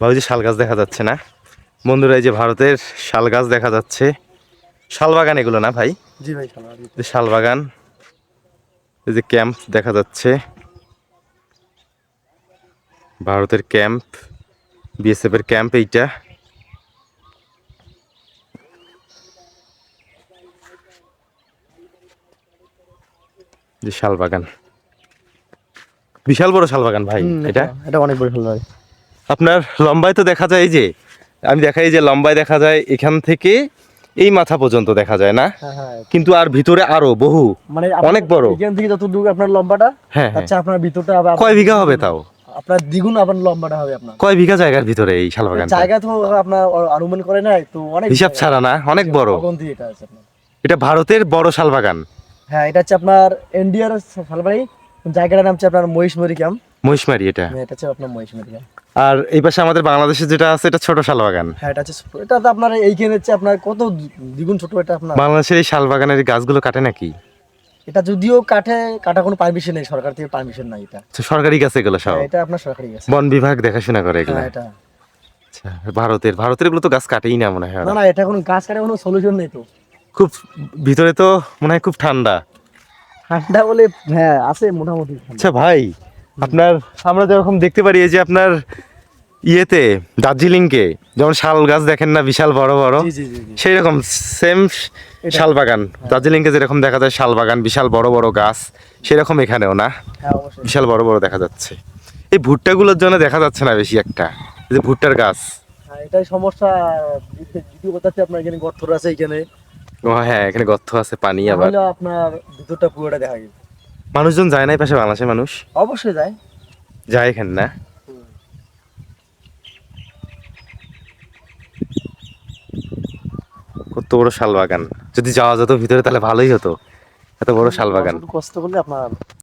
ভাবছি যে শাল গাছ দেখা যাচ্ছে না? বন্ধুরা এই যে ভারতের শাল গাছ দেখা যাচ্ছে। শাল বাগান এগুলো না ভাই? জি ভাই শাল বাগান। এই যে ক্যাম্প দেখা যাচ্ছে। ভারতের ক্যাম্প বিএসএফ এর ক্যাম্প এইটা। যে শাল বাগান। বিশাল বড় শাল বাগান ভাই এটা? এটা অনেক বড় ভালো ভাই আপনার লম্বায় তো দেখা যায় এই যে আমি দেখাই যে লম্বায় দেখা যায় এখান থেকে এই মাথা পর্যন্ত দেখা যায় না। হ্যাঁ হ্যাঁ। কিন্তু আর ভিতরে আরও বহু মানে অনেক বড়। এখান থেকে যত দূর আপনার লম্বাটা হ্যাঁ হ্যাঁ। আচ্ছা আপনার ভিতরটা কয় বিঘা হবে তাও? আপনার দ্বিগুণ আপনার লম্বাটা হবে আপনার। কয় বিঘা জায়গার ভিতরে এই শাল বাগানটা? জায়গা তো আপনার অনুমান করে না তো অনেক হিসাব ছাড়া না অনেক বড়। এটা আছে আপনার। এটা ভারতের বড় শাল বাগান। হ্যাঁ এটা হচ্ছে আপনার ইন্ডিয়ার সালবাড়ি জায়গাটার নাম হচ্ছে আপনার মহিষমরি ক্যাম্প মহিষমারি এটা। এটা হচ্ছে আপনার মহিষমরি ক্যাম্প আর এই পাশে আমাদের বাংলাদেশে যেটা আছে এটা ছোট শাল বাগান হ্যাঁ এটা ছোট। এটা তো আপনার এইখানে হচ্ছে আপনার কত দ্বিগুণ ছোট এটা আপনার? বাংলাদেশের এই শাল বাগানের গাছগুলো কাটে নাকি? এটা যদিও কাঠে কাটা কোনো পারমিশন নেই সরকার থেকে পারমিশন নাই এটা। তো সরকারি গাছ এগুলো সব? হ্যাঁ, এটা আপনার সরকারি গাছ। বন বিভাগ দেখাশোনা করে এগুলো? হ্যাঁ এটা। আচ্ছা, ভারতের ভারতের এগুলো তো গাছ কাটেই না মনে হয় না না এটা কোনো গাছ কাটার কোনো সলিউশন নেই তো। খুব ভিতরে তো মনে হয় খুব ঠান্ডা। ঠান্ডা বলে হ্যাঁ আছে মোটামুটি। আচ্ছা ভাই আপনার আমরা যেরকম দেখতে পারি এই যে আপনার ইয়েতে দার্জিলিংকে যেমন শাল গাছ দেখেন না বিশাল বড় বড় সেই রকম সেম শাল বাগান। দার্জিলিংকে যেরকম দেখা যায় শাল বাগান বিশাল বড় বড় গাছ সেরকম এখানেও না? হ্যাঁ বিশাল বড় বড় দেখা যাচ্ছে। এই ভুট্টাগুলোর জন্য দেখা যাচ্ছে না বেশি একটা যে ভুট্টার গাছ। হ্যাঁ এটাই সমস্যা। দ্বিতীয় কথা আপনার এখানে গর্ত আছে এখানে। ও হ্যাঁ এখানে গর্ত আছে পানি আবার। আপনার ভিতরটা পুরোটা দেখা গেছে মানুষজন যায় নাই এই পাশে বাংলাদেশের মানুষ? অবশ্যই যায়। যায় এখানে না? কত বড় শাল বাগান যদি যাওয়া যেত ভিতরে তাহলে ভালোই হতো। এত বড় শাল বাগান কষ্ট করলে আপনার